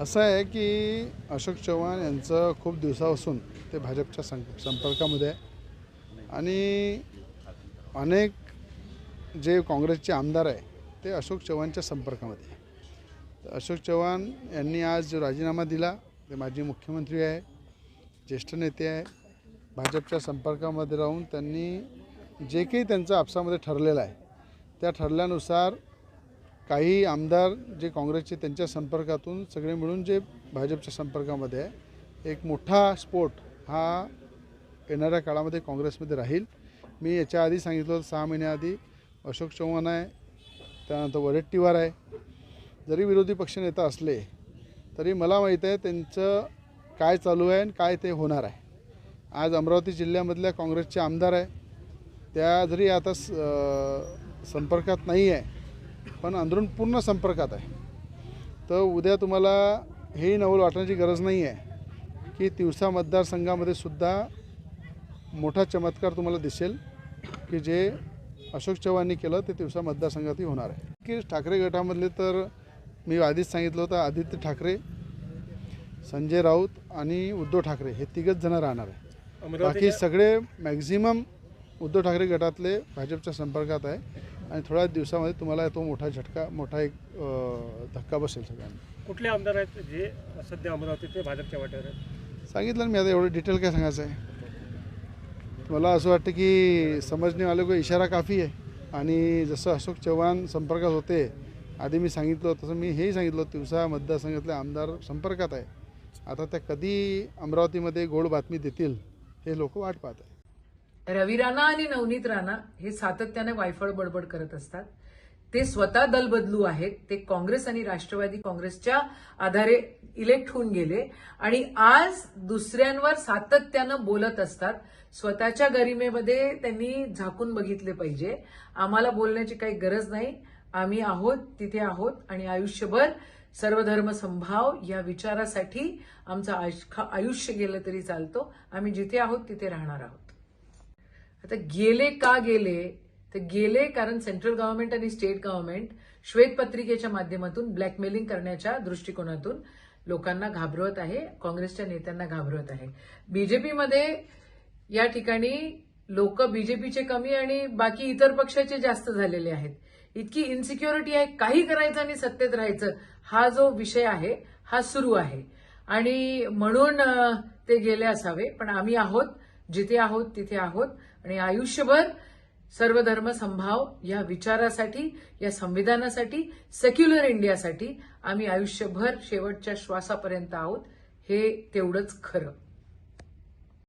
असं आहे की अशोक चव्हाण यांचं खूप दिवसापासून ते भाजपच्या सं संपर्कामध्ये आहे. आणि अनेक जे काँग्रेसचे आमदार आहे ते अशोक चव्हाणच्या संपर्कामध्ये आहे. तर अशोक चव्हाण यांनी आज जो राजीनामा दिला ते माजी मुख्यमंत्री आहे ज्येष्ठ नेते आहे भाजपच्या संपर्कामध्ये राहून त्यांनी जे काही त्यांचं आपसामध्ये ठरलेलं आहे त्या ठरल्यानुसार काही आमदार जे काँग्रेसचे त्यांच्या संपर्कातून सगळे मिळून जे भाजपच्या संपर्कामध्ये आहे एक मोठा स्फोट हा येणाऱ्या काळामध्ये काँग्रेसमध्ये राहील. मी याच्या आधी सांगितलं होतं सहा महिन्याआधी अशोक चव्हाण आहे त्यानंतर वडेट्टीवार आहे. जरी विरोधी पक्षनेता असले तरी मला माहीत आहे त्यांचं काय चालू आहे आणि काय ते होणार आहे. आज अमरावती जिल्ह्यामधल्या काँग्रेसचे आमदार आहे. त्या जरी आता स- संपर्कात नाही आहे पण अंदरून पूर्ण संपर्कात आहे. तर उद्या तुम्हाला हेही नवल वाटण्याची गरज नाही आहे की तिवसा मतदारसंघामध्ये सुद्धा मोठा चमत्कार तुम्हाला दिसेल की जे अशोक चव्हाणनी केलं ते तिवसा मतदारसंघातही होणार आहे. की ठाकरे गटामधले तर मी आधीच सांगितलं होतं आदित्य ठाकरे संजय राऊत आणि उद्धव ठाकरे हे तिघच जण राहणार आहे. बाकी सगळे मॅक्झिमम उद्धव ठाकरे गटातले भाजपच्या संपर्कात आहे. आणि थोड्या दिवसामध्ये तुम्हाला तो मोठा झटका मोठा एक धक्का बसेल सगळ्यांना. कुठले आमदार आहेत जे सध्या अमरावतीत ते भाजपच्या वाट्यावर आहेत? सांगितलं ना मी आता एवढं डिटेल काय सांगायचं आहे. मला असं वाटतं की समजणे वाले को इशारा काफी आहे. आणि जसं अशोक चव्हाण संपर्कात होते आधी मी सांगितलं तसं मी हेही सांगितलं तिवसा मतदारसंघातले आमदार संपर्कात आहे. आता त्या कधी अमरावतीमध्ये गोड बातमी देतील हे लोक वाट पाहत आहे रवी राणा आणि नवनीत राणा हे सातत्याने वायफळ बडबड करत असतात. ते स्वतः दल बदलू आहेत. ते काँग्रेस आणि राष्ट्रवादी काँग्रेसच्या आधारे इलेक्ट होऊन गेले. आणि आज दुसऱ्यांवर सातत्यानं बोलत असतात. स्वतःच्या गरिमेमध्ये त्यांनी झाकून बघितले पाहिजे. आम्हाला बोलण्याची काही गरज नाही. आम्ही आहोत तिथे आहोत आणि आयुष्यभर सर्वधर्म संभाव या विचारासाठी आमचं आयुष्य- आयुष्य गेलं तरी चालतो. आम्ही जिथे आहोत तिथे राहणार आहोत. आता गेले का गेले? तर गेले कारण सेंट्रल गव्हर्नमेंट आणि स्टेट गव्हर्नमेंट श्वेतपत्रिकेच्या माध्यमातून ब्लॅकमेलिंग करण्याच्या दृष्टिकोनातून लोकांना घाबरवत आहे काँग्रेसच्या नेत्यांना घाबरवत आहे. बीजेपीमध्ये या ठिकाणी लोक बीजेपीचे कमी आणि बाकी इतर पक्षाचे जास्त झालेले आहेत. इतकी इन्सिक्युरिटी आहे काही करायचं आणि सत्तेत राहायचं हा जो विषय आहे हा सुरू आहे. आणि म्हणून ते गेले असावे. पण आम्ही आहोत जिथे आहोत तिथे आहोत. आणि आयुष्यभर सर्वधर्म संभाव या विचारासाठी या संविधानासाठी सेक्युलर इंडियासाठी आम्ही आयुष्यभर शेवटच्या श्वासापर्यंत आहोत. हे तेवढंच खरं.